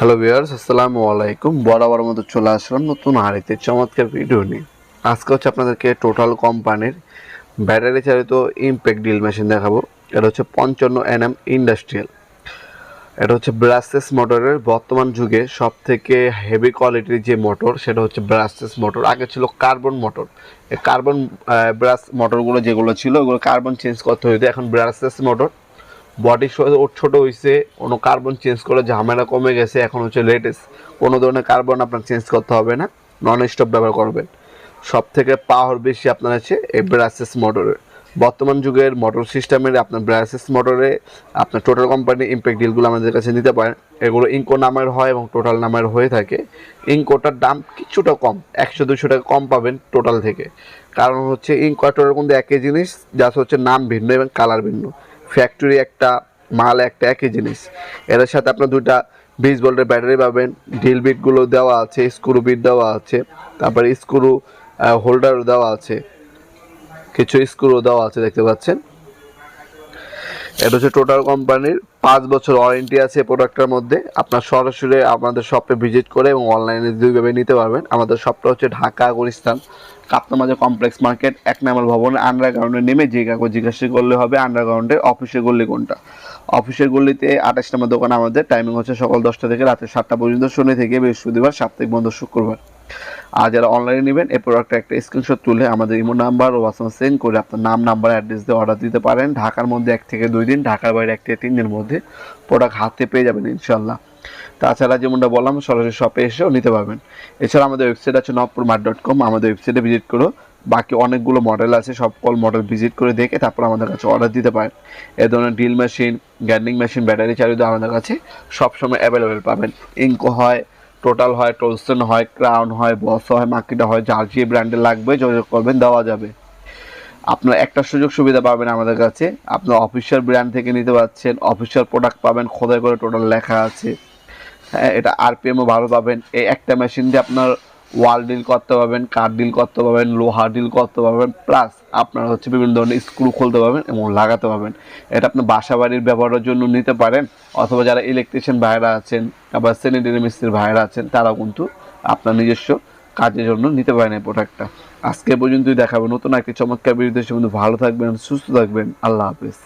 Hello viewers আসসালামু আলাইকুম। বরাবর মতো চলে আসলাম নতুন আরেকটি চমৎকার ভিডিও নিয়ে। আজকে হচ্ছে আপনাদেরকে টোটাল কোম্পানির ব্যাটারি চালিত ইমপ্যাক্ট ড্রিল মেশিন দেখাবো। এটা হচ্ছে পঞ্চান্ন এনএম ইন্ডাস্ট্রিয়াল এটা হচ্ছে ব্রাসেস মোটরের বর্তমান যুগে সব থেকে হেভি কোয়ালিটির যে মোটর সেটা হচ্ছে ব্রাসেস মোটর আগে ছিল কার্বন মোটর কার্বন ব্রাস মোটরগুলো যেগুলো ছিল, ওগুলো কার্বন চেঞ্জ করতে হইতো। এখন ব্রাসেস মোটর বডি ওর ছোট হয়েছে কোনো কার্বন চেঞ্জ করে ঝামেলা কমে গেছে, এখন হচ্ছে লেটেস্ট কোনো ধরনের কার্বন আপনার চেঞ্জ করতে হবে না নন স্টপ ব্যবহার করবেন। সব থেকে পাওয়ার বেশি আপনার আছে এই ব্রাসেস মোটরের বর্তমান যুগের মোটর সিস্টেমের আপনার ব্রাসেস মোটরে আপনার টোটাল কোম্পানি ইম্প্যাক্ট ডিলগুলো আমাদের কাছে নিতে পারেন। এগুলো ইঙ্কো নামের হয় এবং টোটাল নামের হয়ে থাকে। ইঙ্কোটার দাম কিছুটা কম, একশো দুশো টাকা কম পাবেন টোটাল থেকে। কারণ হচ্ছে আর টোটাল কিন্তু একই জিনিস যা হচ্ছে নাম ভিন্ন এবং কালার ভিন্ন। ফ্যাক্টরি একটা, মাল একটা একই জিনিস। এর সাথে আপনার দুইটা বিশ ভোল্টের ব্যাটারি পাবেন ড্রিল বিটগুলো দেওয়া আছে স্ক্রু বিট দেওয়া আছে, তারপরে স্ক্রু হোল্ডারও দেওয়া আছে, কিছু স্ক্রু দেওয়া আছে, দেখতে পাচ্ছেন? এটা হচ্ছে টোটাল কোম্পানির পাঁচ বছর ওয়ারেন্টি আছে প্রোডাক্টটার মধ্যে। আপনার সরাসরি আমাদের শপে ভিজিট করে এবং অনলাইনে দুইভাবে নিতে পারবেন। আমাদের শপটা হচ্ছে ঢাকা গুলিস্তান। কাপ্তামাজা কমপ্লেক্স মার্কেট এক নম্বর ভবনে আন্ডারগ্রাউন্ডে নেমে যে কাগজ জিজ্ঞাসা করলে হবে আন্ডারগ্রাউন্ডের অফিসের গল্লি কোনটা। অফিসের গল্লিতে আঠাশ নম্বর দোকান আমাদের। টাইমিং হচ্ছে সকাল দশটা থেকে রাতে সাতটা পর্যন্ত, শনি থেকে বৃহস্পতিবার, সাপ্তাহিক বন্ধ শুক্রবার। আর যারা অনলাইনে নেবেন, এই প্রোডাক্টটা একটা স্ক্রিনশট তুলে আমাদের ইমো নাম্বার ও হোয়াটসঅ্যাপ সেন্ড করে আপনার নাম নাম্বার অ্যাড্রেস দিয়ে অর্ডার দিতে পারেন। ঢাকার মধ্যে এক থেকে দুই দিন, ঢাকার বাইরে এক থেকে তিন দিনের মধ্যে প্রোডাক্ট হাতে পেয়ে যাবেন ইনশাল্লাহ তাছাড়া যেমনটা বললাম, সরাসরি শপে এসেও নিতে পারবেন। এছাড়া আমাদের ওয়েবসাইট আছে নবপুর মার্ট ডট কম আমাদের ওয়েবসাইটে ভিজিট করো বাকি অনেকগুলো মডেল আছে, সব কল মডেল ভিজিট করে দেখে তারপর আমাদের কাছে অর্ডার দিতে পারেন। এ ধরনের drill machine grinding machine battery চালিত আমাদের কাছে সবসময় অ্যাভেলেবেল পাবেন। ইঙ্কো হয় টোটাল হয় টোলস্টন হয়, ক্রাউন হয়, বস হয় মাকিটা হয়, যার যে ব্র্যান্ডে লাগবে যোগাযোগ করবেন, দেওয়া যাবে। আপনার একটা সুযোগ সুবিধা পাবেন আমাদের কাছে। আপনার অফিসিয়াল ব্র্যান্ড থেকে নিতে পারছেন অফিসিয়াল প্রোডাক্ট পাবেন, খোদাই করে টোটাল লেখা আছে। হ্যাঁ এটা আরপিএমও ভালো পাবেন। এই একটা মেশিন দিয়ে আপনার ওয়াল ডিল করতে পারবেন কাঠ ডিল করতে পারবেন, লোহা ডিল করতে পারবেন প্লাস আপনারা হচ্ছে বিভিন্ন ধরনের স্ক্রু খুলতে পারবেন এবং লাগাতে পারবেন। এটা আপনি বাসা বাড়ির ব্যবহারের জন্য নিতে পারেন অথবা যারা ইলেকট্রিশিয়ান ভাইরা আছেন আবার স্যানিটারি মিস্ত্রির ভাইরা আছেন, তারাও কিন্তু আপনার নিজস্ব কাজের জন্য নিতে পারেন এই প্রোডাক্টটা আজকে পর্যন্তই দেখাবো নতুন একটি চমৎকার বিরুদ্ধে সে ভালো থাকবেন, সুস্থ থাকবেন। আল্লাহ হাফিজ।